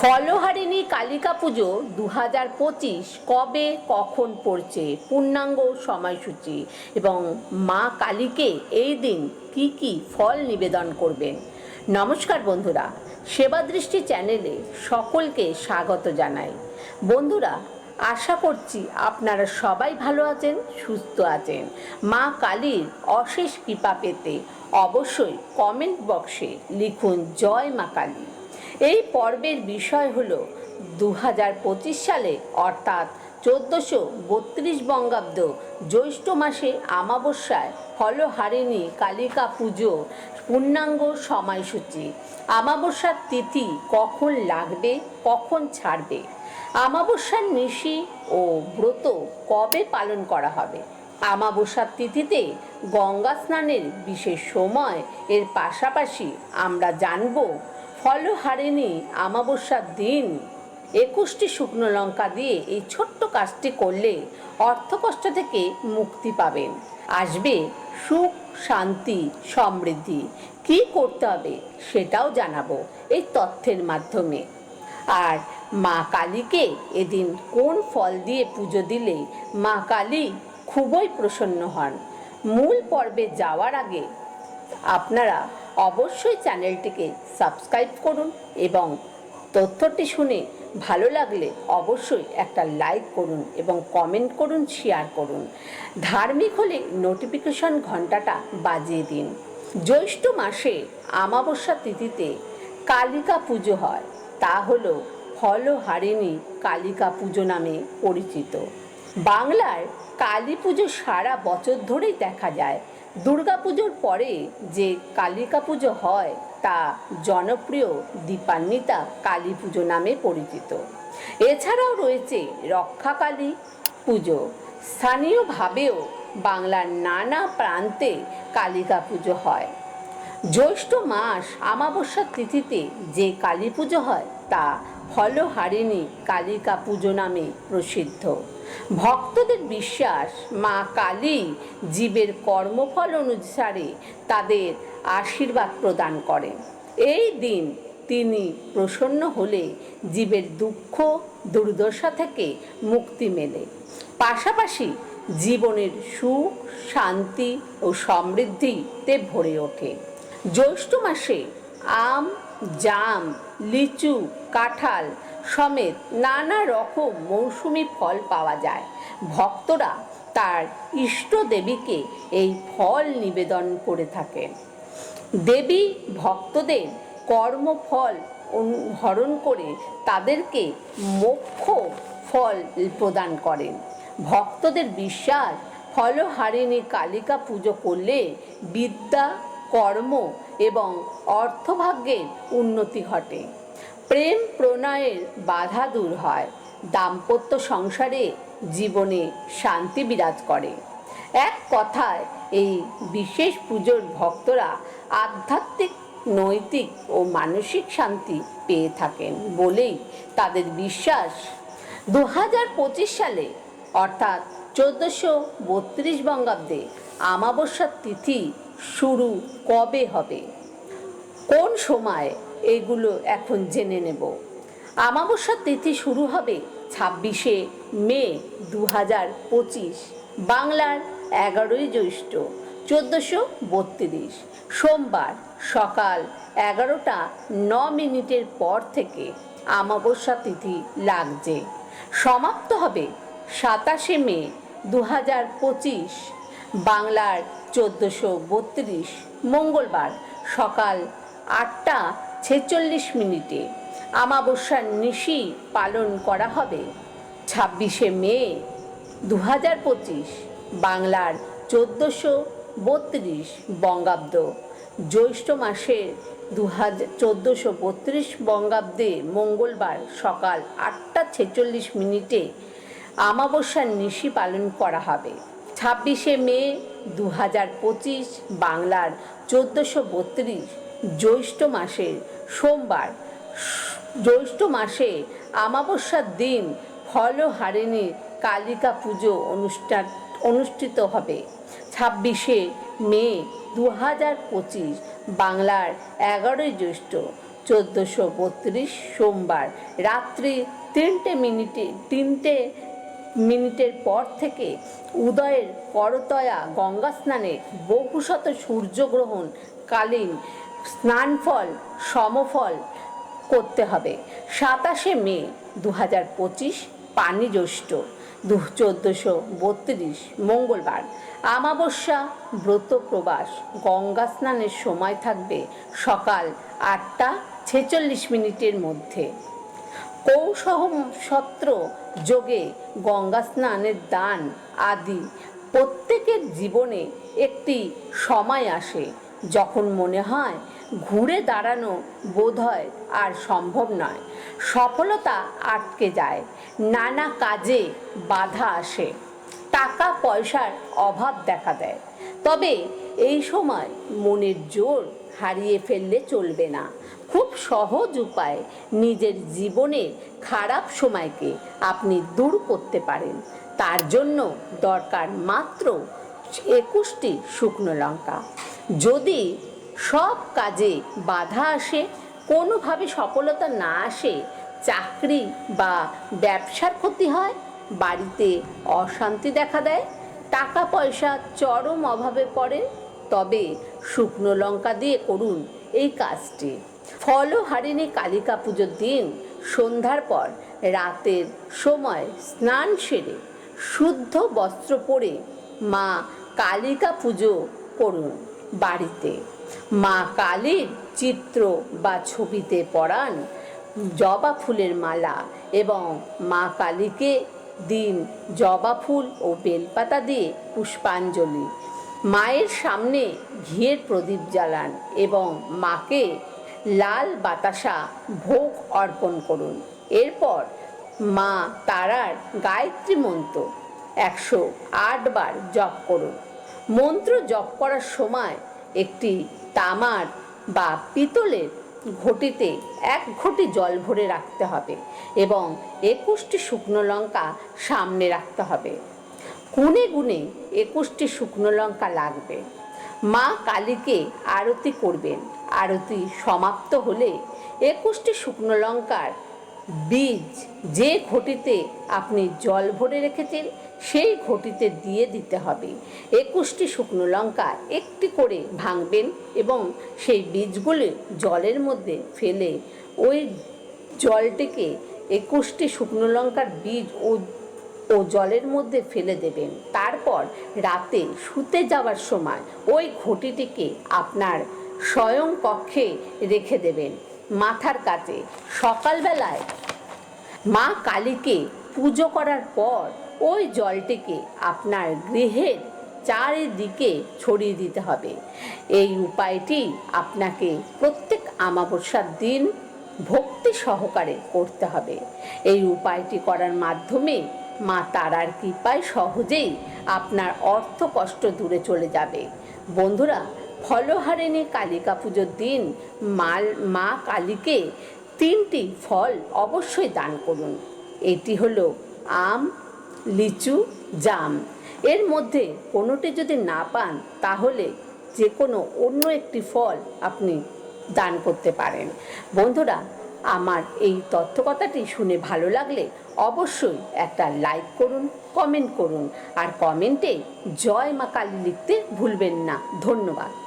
ফলহারিণী কালিকা পুজো দু হাজার পঁচিশ কবে, কখন পড়ছে? পূর্ণাঙ্গ সময়সূচি। এবং মা কালীকে এই দিন কি কি ফল নিবেদন করবেন? নমস্কার বন্ধুরা, সেবা দৃষ্টি চ্যানেলে সকলকে স্বাগত জানাই। বন্ধুরা, আশা করছি আপনারা সবাই ভালো আছেন, সুস্থ আছেন। মা কালীর অশেষ কৃপা পেতে অবশ্যই কমেন্ট বক্সে লিখুন, জয় মা কালী। এই পর্বের বিষয় হল দু হাজার পঁচিশ সালে, অর্থাৎ চোদ্দোশো বত্রিশ বঙ্গাব্দ জ্যৈষ্ঠ মাসে আমাবস্যায় হলহারিণী কালিকা পুজো পূর্ণাঙ্গ সময়সূচি। আমাবস্যার তিথি কখন লাগবে, কখন ছাড়বে? আমাবস্যার নিশি ও ব্রত কবে পালন করা হবে? আমাবস্যার তিথিতে গঙ্গা স্নানের বিশেষ সময়, এর পাশাপাশি আমরা জানব ফলহারিণী আমাবস্যার দিন। একুশটি শুকনো লঙ্কা দিয়ে এই ছোট্ট কাজটি করলে অর্থকষ্ট থেকে মুক্তি পাবেন। আসবে সুখ, শান্তি, সমৃদ্ধি। কি করতে হবে সেটাও জানাব এই তথ্যের মাধ্যমে। আর মা কালীকে এদিন কোন ফল দিয়ে পুজো দিলে মা কালী খুবই প্রসন্ন হন। মূল পর্বে যাওয়ার আগে আপনারা অবশ্যই চ্যানেলটিকে সাবস্ক্রাইব করুন এবং তথ্যটি শুনে ভালো লাগলে অবশ্যই একটা লাইক করুন এবং কমেন্ট করুন, শেয়ার করুন। ধার্মিক হলে নোটিফিকেশন ঘন্টাটা বাজিয়ে দিন। জ্যৈষ্ঠ মাসে আমাবস্যা তিথিতে কালিকা পুজো হয়। তা হলো ফলহারিণী কালিকা পুজো নামে পরিচিত। বাংলার কালী পুজো সারা বছর ধরেই দেখা যায়। দুর্গাপুজোর পরে যে কালিকা পুজো হয়, তা জনপ্রিয় দীপান্বিতা কালী পুজো নামে পরিচিত। এছাড়াও রয়েছে রক্ষাকালী পুজো। স্থানীয়ভাবেও বাংলার নানা প্রান্তে কালিকা পুজো হয়। জ্যৈষ্ঠ মাস আমাবস্যার তিথিতে যে কালী পুজো হয়, তা ফলহারিণী কালিকা পুজো নামে প্রসিদ্ধ। ভক্তদের বিশ্বাস, মা কালী জীবের কর্মফল অনুসারে তাদের আশীর্বাদ প্রদান করেন এই দিন তিনি প্রসন্ন হলে জীবের দুঃখ, দুর্দশা থেকে মুক্তি মেলে। পাশাপাশি জীবনের সুখ, শান্তি ও সমৃদ্ধিতে ভরে ওঠে। জ্যৈষ্ঠ মাসে আম, জাম, লিচু, কাঁঠাল সমেত নানা রকম মৌসুমি ফল পাওয়া যায়। ভক্তরা তার ইষ্ট দেবীকে এই ফল নিবেদন করে থাকেন। দেবী ভক্তদের কর্মফল হরণ করে তাদেরকে মোক্ষ ফল প্রদান করেন। ভক্তদের বিশ্বাস, ফলহারিণী কালিকা পুজো করলে বিদ্যা, কর্ম এবং অর্থভাগ্যের উন্নতি ঘটে। প্রেম প্রণয়ের বাধা দূর হয়। দাম্পত্য সংসারে জীবনে শান্তি বিরাজ করে। এক কথায়, এই বিশেষ পুজোর ভক্তরা আধ্যাত্মিক, নৈতিক ও মানসিক শান্তি পেয়ে থাকেন বলেই তাদের বিশ্বাস। দু হাজার পঁচিশ সালে, অর্থাৎ চোদ্দোশো বত্রিশ বঙ্গাব্দে আমাবস্যার তিথি শুরু কবে হবে? কোন সময় এগুলো এখন জেনে নেব। আমাবস্যার তিথি শুরু হবে ছাব্বিশে মে দু হাজার পঁচিশ, বাংলার এগারোই জ্যৈষ্ঠ, চোদ্দোশো বত্রিশ। সোমবার সকাল এগারোটা ন মিনিটের পর থেকে আমাবস্যা তিথি লাগছে। সমাপ্ত হবে সাতাশে মে দু হাজার পঁচিশ, বাংলার চোদ্দোশো বত্রিশ, মঙ্গলবার সকাল আটটা ছেচল্লিশ মিনিটে আমাবস্যার নিশি পালন করা হবে। ছাব্বিশে মে দু হাজার পঁচিশ, বাংলার চোদ্দোশো বত্রিশ বঙ্গাব্দ। জ্যৈষ্ঠ মাসের দু হাজার চোদ্দোশো বত্রিশ বঙ্গাব্দে মঙ্গলবার সকাল আটটা ছেচল্লিশ মিনিটে আমাবস্যার নিশি পালন করা হবে। ছাব্বিশে মে দু হাজার পঁচিশ, বাংলার চোদ্দোশো বত্রিশ, জ্যৈষ্ঠ মাসের সোমবার, জ্যৈষ্ঠ মাসে আমাবস্যার দিন ফলহারিণী কালিকা পুজো অনুষ্ঠান, অনুষ্ঠিত হবে। ছাব্বিশে মে দু হাজার পঁচিশ, বাংলার এগারোই জ্যৈষ্ঠ, চোদ্দোশো বত্রিশ, সোমবার রাত্রি তিনটে মিনিটে, তিনটে মিনিটের পর থেকে উদয়ের করতয়া গঙ্গা স্নানে বহুশত সূর্যগ্রহণ কালীন স্নানফল, সমফল করতে হবে। সাতাশে মে দু হাজার পঁচিশ পানি জ্যৈষ্ঠ দু চোদ্দোশো বত্রিশ, মঙ্গলবার। আমাবস্যা, ব্রত প্রবাস, গঙ্গা স্নানের সময় থাকবে সকাল আটটা ছেচল্লিশ মিনিটের মধ্যে। কৌসহসত্র যোগে গঙ্গা স্নানের দান আদি প্রত্যেকের জীবনে একটি সময় আসে। যখন মনে হয় ঘুরে দাঁড়ানো বোধ হয় আর সম্ভব নয়। সফলতা আটকে যায়, নানা কাজে বাধা আসে টাকা পয়সার অভাব দেখা দেয়। তবে এই সময় মনের জোর হারিয়ে ফেললে চলবে না। খুব সহজ উপায় নিজের জীবনের খারাপ সময়কে আপনি দূর করতে পারেন। তার জন্য দরকার মাত্র একুশটি শুকনো লঙ্কা। যদি সব কাজে বাধা আসে, কোনোভাবে সফলতা না আসে, চাকরি বা ব্যবসার ক্ষতি হয়, বাড়িতে অশান্তি দেখা দেয় টাকা পয়সা চরম অভাবে পড়ে, তবে শুকনো লঙ্কা দিয়ে করুন এই কাজটি। ফলহারিণী কালিকা পুজোর দিন, সন্ধ্যার পর রাতের সময় স্নান সেরে, শুদ্ধ বস্ত্র পরে মা কালিকা পুজো করুন বাড়িতে। মা কালীর চিত্র বা ছবিতে পরান জবা ফুলের মালা এবং মা কালীকে দিন জবা ফুল ও বেলপাতা দিয়ে পুষ্পাঞ্জলি। মায়ের সামনে ঘিয়ের প্রদীপ জ্বালান এবং মাকে লাল বাতাসা ভোগ অর্পণ করুন। এরপর মা তারার গায়ত্রী মন্ত্র একশো আট বার জপ করুন। মন্ত্র জপ করার সময় একটি তামার বা পিতলের ঘটিতে এক ঘটি জল ভরে রাখতে হবে এবং একুশটি শুকনো লঙ্কা সামনে রাখতে হবে। গুনে গুনে একুশটি শুকনো লঙ্কা লাগবে। মা কালীকে আরতি করবেন। আরতি সমাপ্ত হলে একুশটি শুকনো লঙ্কার বীজ যে ঘটিতে আপনি জল ভরে রেখেছেন, সেই ঘটিতে দিয়ে দিতে হবে। একুশটি শুকনো লঙ্কা একটি করে ভাঙবেন এবং সেই বীজগুলি জলের মধ্যে ফেলে ওই জলটিকে একুশটি শুকনো লঙ্কার বীজ ও ও জলের মধ্যে ফেলে দেবেন। তারপর রাতে শুতে যাওয়ার সময় ওই ঘটিটিকে আপনার স্বয়ং কক্ষে রেখে দেবেন। মাথার কাছে সকালবেলায় মা কালীকে পুজো করার পর ওই জলটিকে আপনার গৃহের চারিদিকে ছড়িয়ে দিতে হবে। এই উপায়টি আপনাকে প্রত্যেক আমাবস্যার দিন ভক্তি সহকারে করতে হবে। এই উপায়টি করার মাধ্যমে মা তারার কৃপায় সহজেই আপনার অর্থ কষ্ট দূরে চলে যাবে। বন্ধুরা ফলহারিণী কালিকা পুজোর দিন মাল, মা কালীকে তিনটি ফল অবশ্যই দান করুন। এটি হলো আম, লিচু, জাম। এর মধ্যে কোনোটি যদি না পান, তাহলে যে কোনো অন্য একটি ফল আপনি দান করতে পারেন। বন্ধুরা, আমার এই তথ্যকথাটি শুনে ভালো লাগলে অবশ্যই একটা লাইক করুন, কমেন্ট করুন। আর কমেন্টে জয় মা কালী লিখতে ভুলবেন না। ধন্যবাদ।